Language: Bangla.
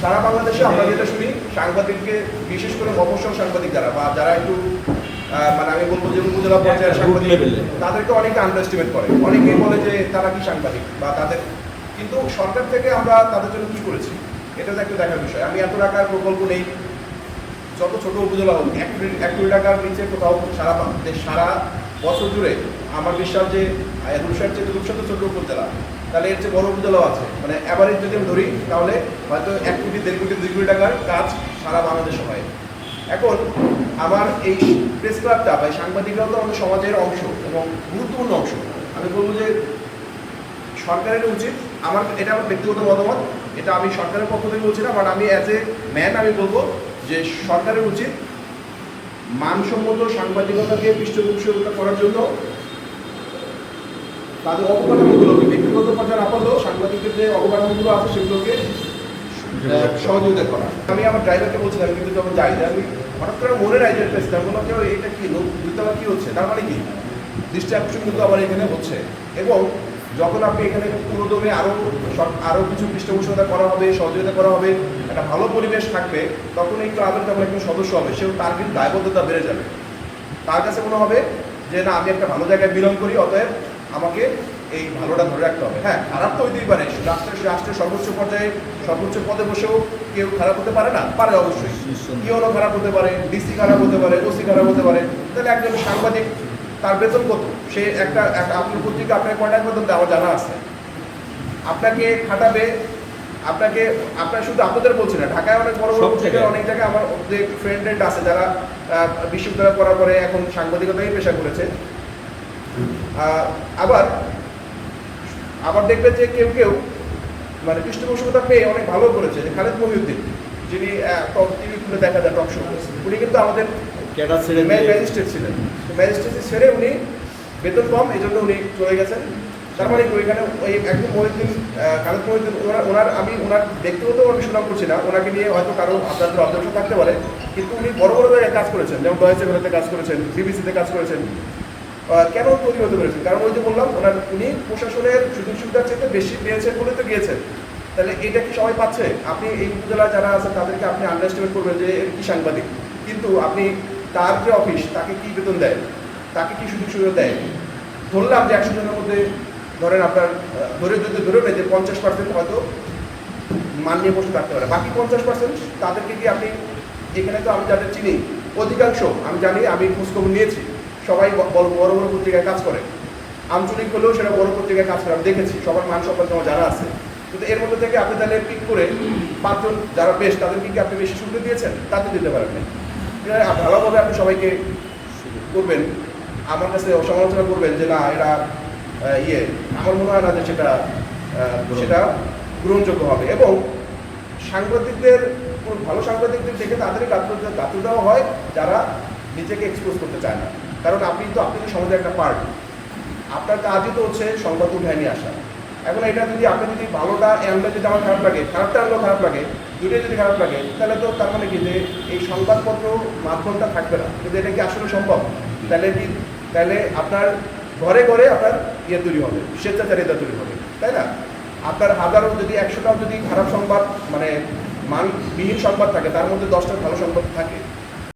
সারা বাংলাদেশে আমরা যেটা শুনি সাংবাদিককে বিশেষ করে মফস্বল সাংবাদিক যারা বা যারা একটু মানে আমি বলব যে উপজেলা পর্যায়ের সাংবাদিক তাদেরকে অনেকে আন্ডারস্টিমেট করে। অনেকেই বলে যে তারা কি সাংবাদিক বা তাদের কিন্তু সরকার থেকে আমরা তাদের জন্য কি করেছি এটা তো একটু দেখার বিষয়। আমি এত টাকার প্রকল্প নেই যত ছোট উপজেলা হোক এক কোটি এক কোটি টাকার নিচে কোথাও সারা যে সারা বছর জুড়ে আমার বিশ্বাস যে রূপসার চেয়ে রূপসা তো ছোট উপজেলা। তাহলে এর চেয়ে বড় উপজেলাও আছে। মানে অ্যাভারেজ যদি আমি ধরি, তাহলে হয়তো এক কোটি, দেড় কোটি, দুই কোটি টাকার কাজ সারা বাংলাদেশে হয়। এখন আমার এই প্রেস ক্লাবটা বা সাংবাদিকরাও তো আমাদের সমাজের অংশ এবং গুরুত্বপূর্ণ অংশ। আমি বলব যে সরকারের উচিত, আমার, এটা আমার ব্যক্তিগত মতামত, এটা আমি সরকারের পক্ষ থেকে বলছি না বাট আমি অ্যাজ এ ম্যান আমি বলব যে সরকারের উচিত মানসম্মত সাংবাদিকতাকে পৃষ্ঠপোষকতা করার জন্য তাদের অবকাঠামোগুলোকে ব্যক্তিগত পর্যায়ে না পারলেও সাংবাদিকদের যে অবকাঠামোগুলো আছে সেগুলোকে সহযোগিতা করা। আমি আমার ড্রাইভারকে বলছিলাম কিন্তু যখন যাই আমি হঠাৎ করে মনে নাই যে পেয়েছি আমি বললাম এটা কি লোক? দুতলা কি হচ্ছে? তার মানে কি? দৃষ্টি আকর্ষণ কিন্তু আমার এখানে হচ্ছে। এবং যখন আপনি এখানে পুরোদমে আরও সব আরও কিছু পৃষ্ঠপোষকতা করা হবে সহযোগিতা করা হবে একটা ভালো পরিবেশ থাকবে তখন এই ক্লাবের যখন একজন সদস্য হবে। সেও তার কিন্তু দায়বদ্ধতা বেড়ে যাবে। তার কাছে মনে হবে যে না আমি একটা ভালো জায়গায় বিলং করি অতএব আমাকে এই ভালোটা ধরে রাখতে হবে। হ্যাঁ খারাপ তো হইতেই পারে। রাষ্ট্রের রাষ্ট্রের সর্বোচ্চ পর্যায়ে সর্বোচ্চ পদে বসেও কেউ খারাপ হতে পারে না? পারে অবশ্যই। ইউনো খারাপ হতে পারে? ডিসি খারাপ হতে পারে ওসি খারাপ হতে পারে? তাহলে একজন সাংবাদিক তার বেতন কত? সে একটা আপনার পত্রিকা আপনাকে কয় বেতন আমার জানা আছে। আপনাকে খাটাবে আপনাকে আপনার শুধু আপনাদের বলছি না ঢাকায় অনেক বড় বড় জায়গায়। অনেক জায়গায় আমার যে ফ্রেন্ড আছে যারা বিশ্ববিদ্যালয় পড়ার পরে এখন সাংবাদিকতাই পেশা করেছে। আবার আবার দেখবেন যে কেউ কেউ মানে পৃষ্ঠপোষকতা পেয়ে অনেক ভালো করেছে যে খালেদ মহিউদ্দিন যিনি টিভি খুলে দেখা যায় টক শো উনি কিন্তু আমাদের ম্যাজিস্ট্রেট ছিলেন। ম্যাজিস্ট্রেট ছেড়ে উনি বেতন কম এই জন্য উনি চলে গেছেন। তার মানে ওইখানে ওই একদম মহিউদ্দিন খালেদ মহিউদ্দিন ওনার ওনার আমি ওনার ব্যক্তিগত আমি সুনাম করছি না ওনাকে নিয়ে হয়তো কারও আপনাদের অধ্যক্ষ থাকতে পারে কিন্তু উনি বড় বড় জায়গায় কাজ করেছেন যেমন ডয়েচে কাজ করেছেন বিবিসিতে কাজ করেছেন কেন তৈরি হতে পেরেছেন কারণ ওই যে বললাম, ওনার উনি প্রশাসনের সুযোগ সুবিধার চেয়ে বেশি পেয়েছেন বলে তো গিয়েছেন। তাহলে এটা কি সবাই পাচ্ছে? আপনি এই উপজেলা যারা আছেন, তাদেরকে আপনি আন্ডারস্ট্যান্ড করবেন যে কি সাংবাদিক। কিন্তু আপনি তার যে অফিস তাকে কি বেতন দেয়? তাকে কি সুযোগ সুবিধা দেয়? ধরলাম যে একশো জনের মধ্যে, ধরেন আপনার ধরে যদি ধরে নেয় যে পঞ্চাশ পার্সেন্ট হয়তো মান নিয়ে বসে থাকতে পারে। বাকি পঞ্চাশ পার্সেন্ট তাদেরকে কি আপনি, এখানে তো আমি যাদের চিনি, অধিকাংশ, আমি জানি, আমি খোঁজখবর নিয়েছি। সবাই বড় বড় পত্রিকায় কাজ করে। আঞ্চলিক হলেও সেটা বড় পত্রিকায় কাজ করে। দেখেছি, সবার মান সম্পর্কে জানা আছে। কিন্তু এর মধ্যে থেকে আপনি তাহলে পিক করে পাঁচজন যারা বেশ, তাদেরকে কি আপনি বেশি সুবিধা দিয়েছেন? তাতে দিতে পারেন ভালোভাবে আপনি সবাইকে করবেন। আমার কাছে সমালোচনা করবেন যে না, এরা ইয়ে আমার মনে হয় না যে সেটা সেটা গ্রহণযোগ্য হবে। এবং সাংবাদিকদের ভালো সাংবাদিকদের দেখে তাদেরই গাত্র দেওয়া হয় যারা নিজেকে এক্সপোজ করতে চায় না। কারণ আপনি তো আপনি তো সমাজের একটা পার্ট। আপনার কাজই তো হচ্ছে সংবাদ উঠায় নিয়ে আসা। এখন এটা যদি আপনি যদি ভালোটা আনলে যদি আমার খারাপ লাগে, খারাপটা আনলেও খারাপ লাগে দুটোই যদি খারাপ লাগে, তাহলে তো তার মানে কি যে এই সংবাদপত্র মাধ্যমটা থাকবে না। কিন্তু এটা কি আসলে সম্ভব? তাহলে কি, তাহলে আপনার ঘরে ঘরে আপনার ইয়ে তৈরি হবে, স্বেচ্ছাচারিতা তৈরি হবে, তাই না? আপনার হাজারো যদি, একশোটাও যদি খারাপ সংবাদ মানে মানবিহীন সংবাদ থাকে, তার মধ্যে দশটা ভালো সংবাদ থাকে।